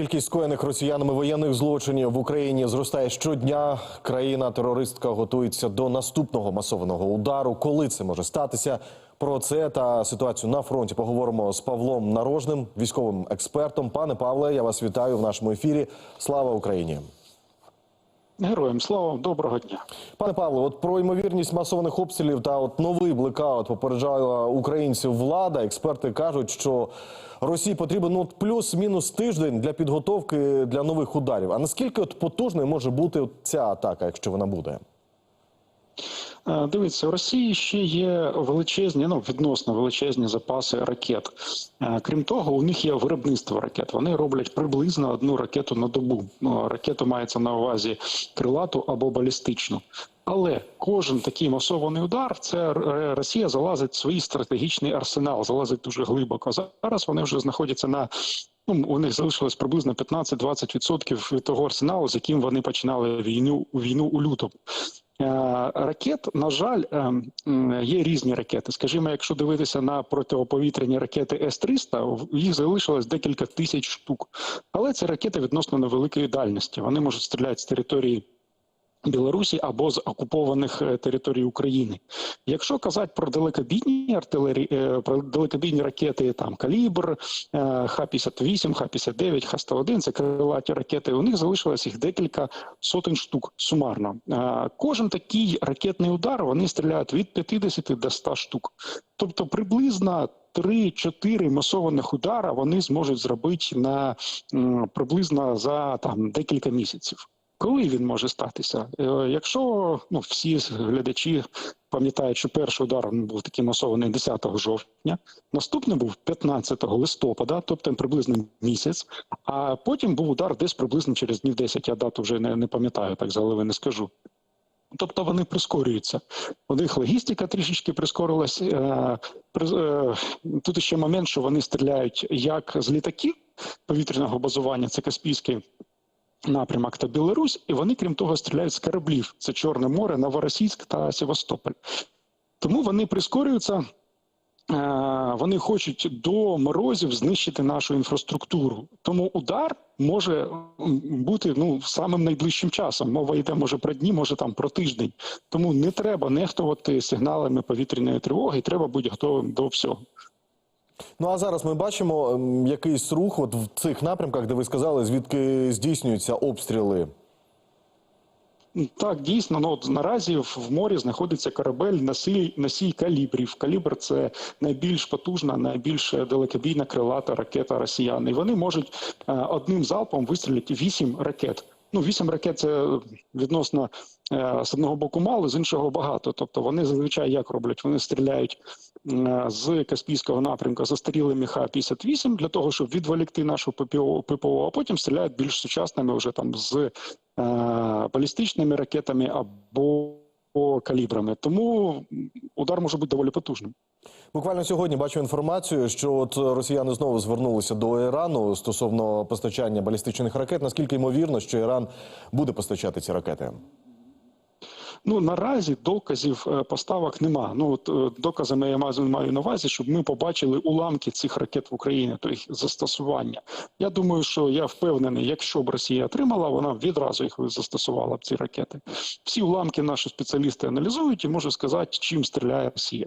Кількість скоєних росіянами воєнних злочинів в Україні зростає щодня. Країна-терористка готується до наступного масованого удару. Коли це може статися? Про це та ситуацію на фронті поговоримо з Павлом Нарожним, військовим експертом. Пане Павле, я вас вітаю в нашому ефірі. Слава Україні! Героям слава, доброго дня. Пане Павло, от про ймовірність масованих обстрілів та от новий блекаут попереджала українців влада. Експерти кажуть, що Росії потрібен ну, от плюс-мінус тиждень для підготовки для нових ударів. А наскільки от потужною може бути ця атака, якщо вона буде? Е, Дивіться, у Росії ще є величезні, ну відносно величезні запаси ракет. Е, Крім того, у них є виробництво ракет. Вони роблять приблизно одну ракету на добу. Ну, ракету мається на увазі крилату або балістичну. Але кожен такий масований удар, це Росія залазить в свій стратегічний арсенал, залазить дуже глибоко. Зараз вони вже знаходяться на ну, у них залишилось приблизно 15-20% від того арсеналу, з яким вони починали війну війну у лютому. Е, Ракет, на жаль, е, є різні ракети. Скажімо, якщо дивитися на протиповітряні ракети С-300, їх залишилось декілька тисяч штук. Але це ракети відносно невеликої дальності. Вони можуть стріляти з території Білорусі або з окупованих е, територій України. Якщо казати про далекобійні артилерії, е, про далекобійні ракети, там калібр, е, Х-58, Х-59, Х-101, це крилаті ракети. У них залишилось їх декілька сотень штук сумарно. Е, Кожен такий ракетний удар вони стріляють від 50 до 100 штук. Тобто приблизно 3-4 масованих удара вони зможуть зробити на приблизно за там декілька місяців. Коли він може статися? Е, Якщо ну всі глядачі пам'ятають, що перший удар був такий масований 10 жовтня, наступний був 15 листопада, тобто приблизно місяць. А потім був удар десь приблизно через днів 10, Я дату вже не, не пам'ятаю, так з голови не скажу. Тобто вони прискорюються. У них логістика трішечки прискорилась. Е, е, Тут ще момент, що вони стріляють як з літаків повітряного базування, це Каспійський напрямок та Білорусь, і вони, крім того, стріляють з кораблів. Це Чорне море, Новоросійськ та Севастополь. Тому вони прискорюються. е, Вони хочуть до морозів знищити нашу інфраструктуру. Тому удар може бути ну самим найближчим часом. Мова йде може про дні, може там про тиждень. Тому не треба нехтувати сигналами повітряної тривоги. Треба бути готовим до всього. Ну а зараз ми бачимо ем, якийсь рух от в цих напрямках, де ви сказали, звідки здійснюються обстріли. Так, дійсно, ну от наразі в морі знаходиться корабель носій, носій калібрів. Калібр це найбільш потужна, найбільш далекобійна крилата ракета росіян. І вони можуть е, одним залпом вистрілити вісім ракет. Ну, вісім ракет це відносно е, з одного боку мало, з іншого багато. Тобто вони зазвичай як роблять? Вони стріляють з Каспійського напрямку застарілими Х-58 для того, щоб відволікти нашу ППО, а потім стріляють більш сучасними вже там з е, балістичними ракетами або калібрами. Тому удар може бути доволі потужним. Буквально сьогодні бачу інформацію, що от росіяни знову звернулися до Ірану стосовно постачання балістичних ракет. Наскільки ймовірно, що Іран буде постачати ці ракети? Ну наразі доказів е, поставок нема. Ну от е, доказами я маю, на увазі, щоб ми побачили уламки цих ракет в Україні, то їх застосування. Я думаю, що я впевнений, якщо б Росія отримала, вона відразу їх застосувала б ці ракети. Всі уламки наші спеціалісти аналізують і можуть сказати, чим стріляє Росія.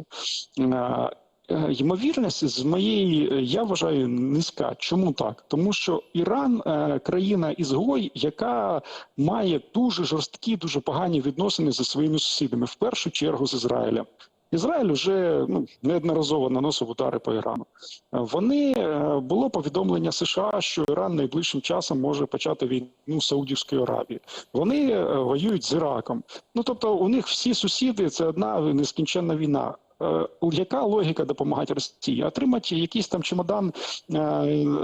Е, Ймовірність з моєї е, я вважаю низька. Чому так? Тому що Іран е, країна ізгой, яка має дуже жорсткі, дуже погані відносини зі своїми сусідами, в першу чергу з Ізраїлем. Ізраїль вже ну неодноразово наносив удари по Ірану. Вони було повідомлення США, що Іран найближчим часом може почати війну з Саудівською Аравією. Вони воюють з Іраком. Ну тобто, у них всі сусіди це одна нескінченна війна. Е, Яка логіка допомагати Росії? Отримати якийсь там чемодан е, е,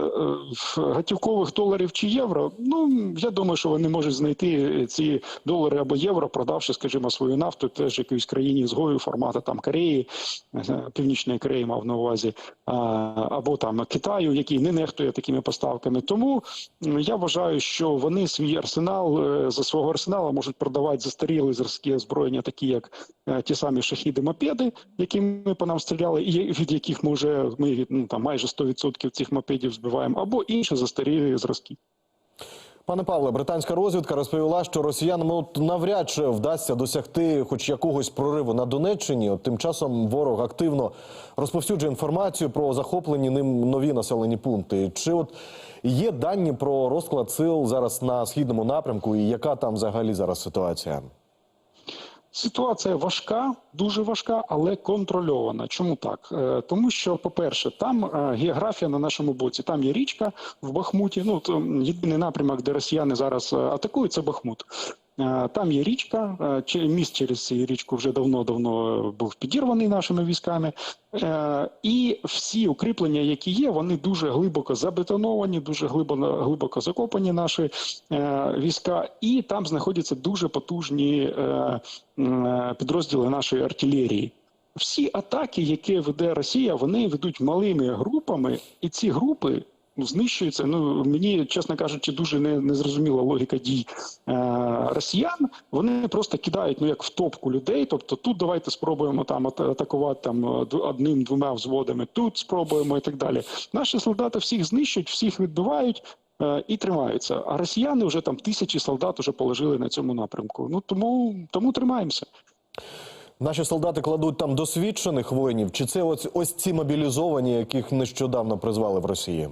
готівкових доларів чи євро? Ну я думаю, що вони можуть знайти ці долари або євро, продавши, скажімо, свою нафту теж якоїсь країні згою формату там Кореї, Північної Кореї мав на увазі, або там Китаю, який не нехтує такими поставками. Тому я вважаю, що вони свій арсенал за свого арсеналу можуть продавати застарілі зразки озброєння, такі як ті самі шахіди мопеди, якими по нам стріляли, і від яких ми вже ми ну там майже 100% цих мопедів збиваємо, або інші застарілі зразки. Пане Павле, британська розвідка розповіла, що росіянам от навряд чи вдасться досягти хоч якогось прориву на Донеччині. От тим часом ворог активно розповсюджує інформацію про захоплені ним нові населені пункти. Чи от є дані про розклад сил зараз на східному напрямку, і яка там взагалі зараз ситуація? Ситуація важка, дуже важка, але контрольована. Чому так? Е, Тому що, по-перше, там е, географія на нашому боці. Там є річка в Бахмуті. Ну то єдиний напрямок, де росіяни зараз е, атакують, це Бахмут. Е, Там є річка, е, міст через цю річку вже давно-давно був підірваний нашими військами. Е, І всі укріплення, які є, вони дуже глибоко забетоновані, дуже глибоко, глибоко закопані наші війська, і там знаходяться дуже потужні підрозділи нашої артилерії. Всі атаки, які веде Росія, вони ведуть малими групами, і ці групи ну, знищуються. Ну мені, чесно кажучи, дуже не, незрозуміла логіка дій е, росіян. Вони просто кидають ну як в топку людей. Тобто тут давайте спробуємо там атакувати там е, одним двома взводами, тут спробуємо і так далі. Наші солдати всіх знищують, всіх відбивають. е, І тримаються. А росіяни вже там тисячі солдат вже положили на цьому напрямку. Ну тому тому тримаємося. Наші солдати кладуть там досвідчених воїнів, чи це ось, ось ці мобілізовані, яких нещодавно призвали в Росії?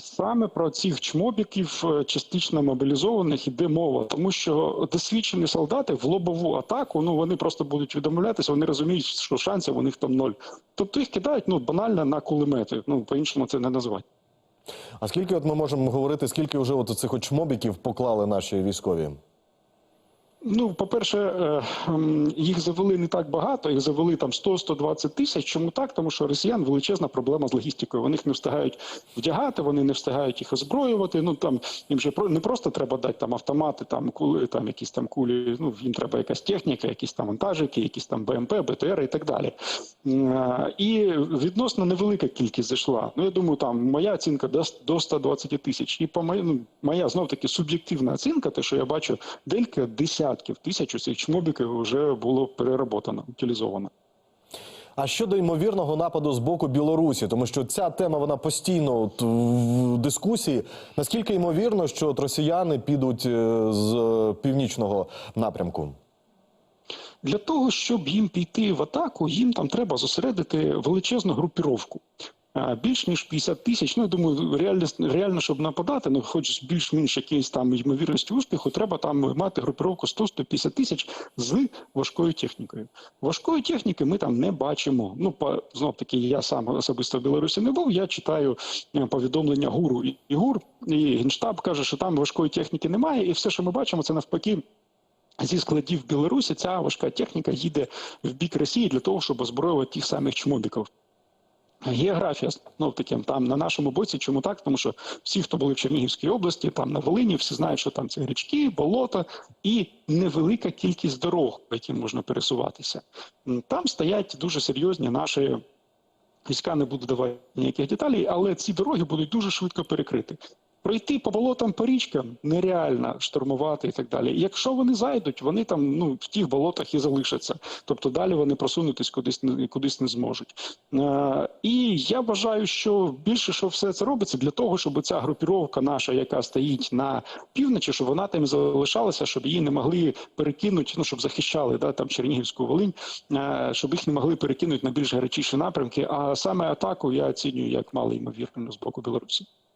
Саме про цих чмобіків е, частично мобілізованих іде мова, тому що досвідчені солдати в лобову атаку, ну вони просто будуть відомовлятися, вони розуміють, що шансів у них там ноль. Тобто їх кидають ну банально на кулемети. Ну по-іншому це не назвати. А скільки от ми можемо говорити, скільки вже от цих чмобіків поклали наші військові? Ну, по-перше, е, їх завели не так багато, їх завели там 100-120 тисяч. Чому так? Тому що росіян величезна проблема з логістикою. Вони їх не встигають вдягати, вони не встигають їх озброювати. Ну там їм же не просто треба дати там автомати, там кули, там якісь там кулі. Ну їм треба якась техніка, якісь там вантажики, якісь там БМП, БТР і так далі. Е, І відносно невелика кількість зайшла. Ну я думаю, там моя оцінка до, до 120 тисяч. І по моя, ну, моя знов таки суб'єктивна оцінка, те, що я бачу, делька десятків тисяч цих чмобіків вже було переработано, утилізовано. А щодо ймовірного нападу з боку Білорусі, тому що ця тема вона постійно от в дискусії. Наскільки ймовірно, що от росіяни підуть е, з північного напрямку? Для того, щоб їм піти в атаку, їм там треба зосередити величезну групіровку. Більш ніж 50 тисяч. Ну я думаю, реально, реально, щоб нападати, ну хоч більш-менш якоюсь там ймовірністю успіху, треба там мати групіровку 100-150 тисяч з важкою технікою. Важкої техніки ми там не бачимо. Ну по знов таки, я сам особисто в Білорусі не був. Я читаю е, повідомлення гуру і гур, і генштаб каже, що там важкої техніки немає, і все, що ми бачимо, це навпаки. Зі складів Білорусі ця важка техніка їде в бік Росії для того, щоб озброювати тих самих чмобіків. Географія знов таки там на нашому боці. Чому так? Тому що всі, хто були в Чернігівській області, там на Волині, всі знають, що там це річки, болота і невелика кількість дорог, по яким можна пересуватися. Там стоять дуже серйозні наші війська. Не буду давати ніяких деталей, але ці дороги будуть дуже швидко перекриті. Пройти по болотам по річкам нереально штурмувати і так далі. Якщо вони зайдуть, вони там ну в тих болотах і залишаться. Тобто далі вони просунутись кудись кудись не зможуть. Е, і я вважаю, що більше що все це робиться для того, щоб ця групіровка наша, яка стоїть на півночі, щоб вона там залишалася, щоб її не могли перекинути, ну щоб захищали да там Чернігівську Волинь, е, щоб їх не могли перекинути на більш гарячіші напрямки. А саме атаку я оцінюю як мало ймовірно з боку Білорусі.